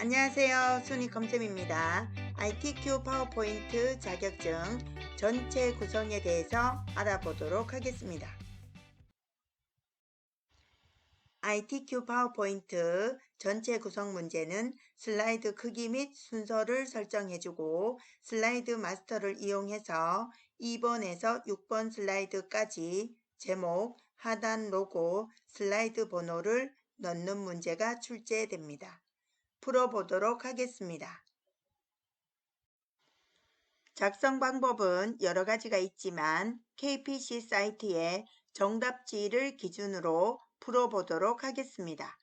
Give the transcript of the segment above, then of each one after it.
안녕하세요. 순이 검쌤입니다. ITQ 파워포인트 자격증 전체 구성에 대해서 알아보도록 하겠습니다. ITQ 파워포인트 전체 구성 문제는 슬라이드 크기 및 순서를 설정해주고 슬라이드 마스터를 이용해서 2번에서 6번 슬라이드까지 제목, 하단 로고, 슬라이드 번호를 넣는 문제가 출제됩니다. 풀어보도록 하겠습니다. 작성 방법은 여러 가지가 있지만 KPC 사이트에 정답지를 기준으로 풀어보도록 하겠습니다.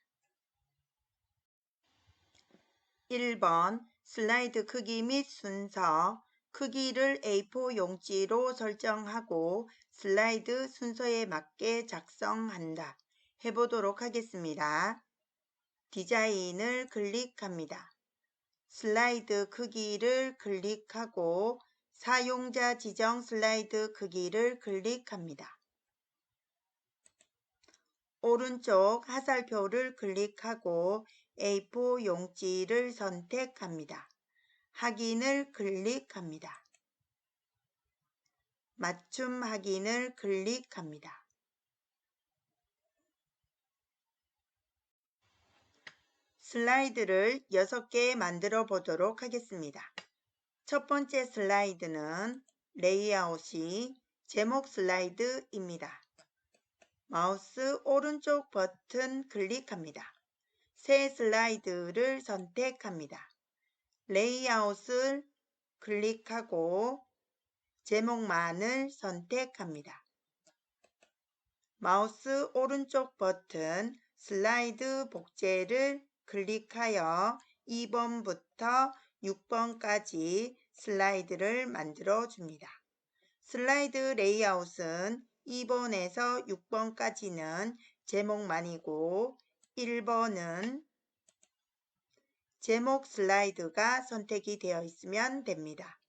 1번 슬라이드 크기 및 순서 크기를 A4 용지로 설정하고 슬라이드 순서에 맞게 작성한다. 해보도록 하겠습니다. 디자인을 클릭합니다. 슬라이드 크기를 클릭하고 사용자 지정 슬라이드 크기를 클릭합니다. 오른쪽 하살표를 클릭하고 A4 용지를 선택합니다. 확인을 클릭합니다. 맞춤 확인을 클릭합니다. 슬라이드를 6개 만들어 보도록 하겠습니다. 첫 번째 슬라이드는 레이아웃이 제목 슬라이드입니다. 마우스 오른쪽 버튼 클릭합니다. 새 슬라이드를 선택합니다. 레이아웃을 클릭하고 제목만을 선택합니다. 마우스 오른쪽 버튼 슬라이드 복제를 클릭하여 2번부터 6번까지 슬라이드를 만들어 줍니다. 슬라이드 레이아웃은 2번에서 6번까지는 제목만이고 1번은 제목 슬라이드가 선택이 되어 있으면 됩니다.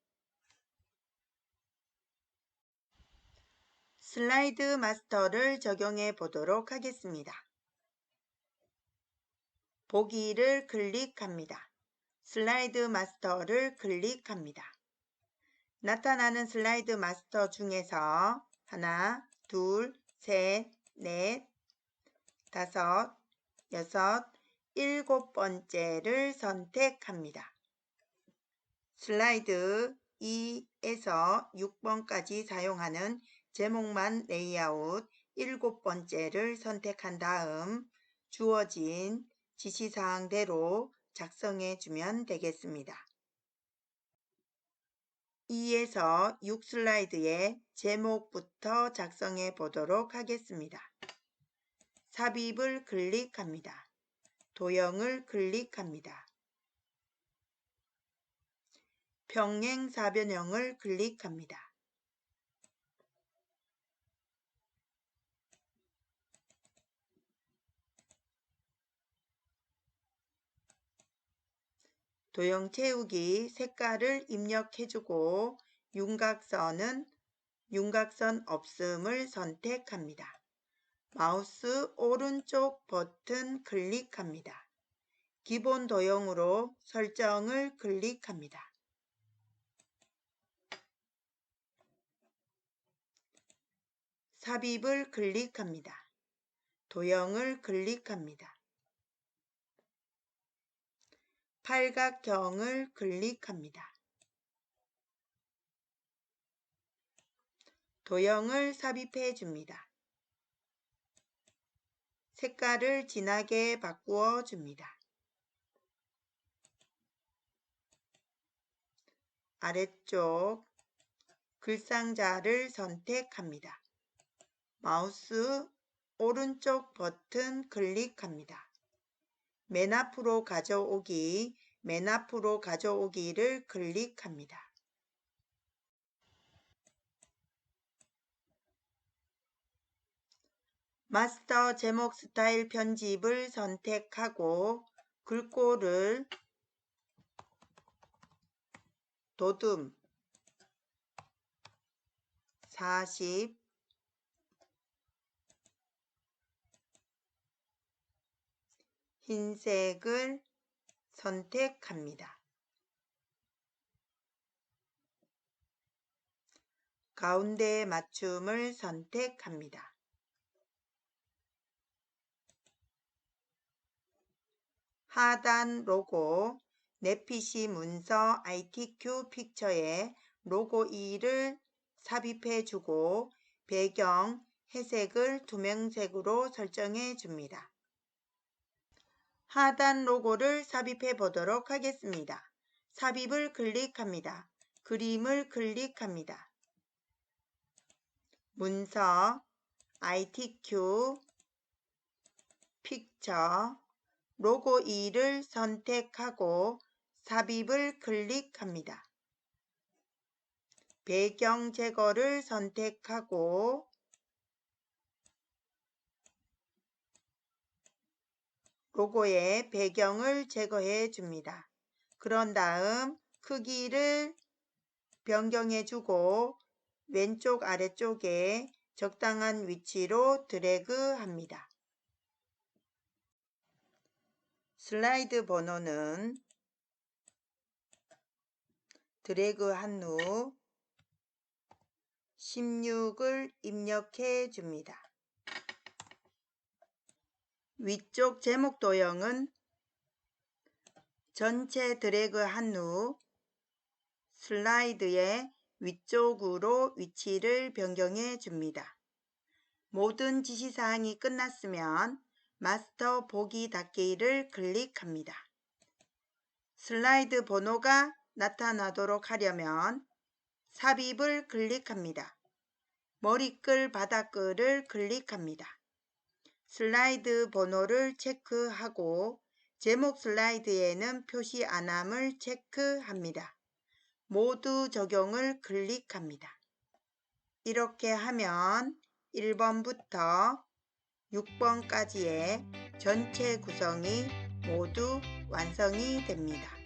슬라이드 마스터를 적용해 보도록 하겠습니다. 보기를 클릭합니다. 슬라이드 마스터를 클릭합니다. 나타나는 슬라이드 마스터 중에서 하나, 둘, 셋, 넷, 다섯, 여섯, 일곱 번째를 선택합니다. 슬라이드 2에서 6번까지 사용하는 제목만 레이아웃 일곱 번째를 선택한 다음 주어진 지시사항대로 작성해 주면 되겠습니다. 2에서 6 슬라이드의 제목부터 작성해 보도록 하겠습니다. 삽입을 클릭합니다. 도형을 클릭합니다. 평행사변형을 클릭합니다. 도형 채우기 색깔을 입력해주고 윤곽선은 윤곽선 없음을 선택합니다. 마우스 오른쪽 버튼 클릭합니다. 기본 도형으로 설정을 클릭합니다. 삽입을 클릭합니다. 도형을 클릭합니다. 팔각형을 클릭합니다. 도형을 삽입해 줍니다. 색깔을 진하게 바꾸어 줍니다. 아래쪽 글상자를 선택합니다. 마우스 오른쪽 버튼 클릭합니다. 맨 앞으로 가져오기, 맨 앞으로 가져오기를 클릭합니다. 마스터 제목 스타일 편집을 선택하고 글꼴을 도둠 40 흰색을 선택합니다. 가운데 맞춤을 선택합니다. 하단 로고 내 PC 문서 ITQ 픽처에 로고 2를 삽입해 주고 배경 회색을 투명색으로 설정해 줍니다. 하단 로고를 삽입해 보도록 하겠습니다. 삽입을 클릭합니다. 그림을 클릭합니다. 문서, ITQ, 픽처, 로고 2를 선택하고 삽입을 클릭합니다. 배경 제거를 선택하고 로고의 배경을 제거해 줍니다. 그런 다음 크기를 변경해 주고 왼쪽 아래쪽에 적당한 위치로 드래그 합니다. 슬라이드 번호는 드래그 한 후 16을 입력해 줍니다. 위쪽 제목 도형은 전체 드래그 한 후 슬라이드의 위쪽으로 위치를 변경해 줍니다. 모든 지시사항이 끝났으면 마스터 보기 닫기를 클릭합니다. 슬라이드 번호가 나타나도록 하려면 삽입을 클릭합니다. 머리끌 바닥글을 클릭합니다. 슬라이드 번호를 체크하고 제목 슬라이드에는 표시 안함을 체크합니다. 모두 적용을 클릭합니다. 이렇게 하면 1번부터 6번까지의 전체 구성이 모두 완성이 됩니다.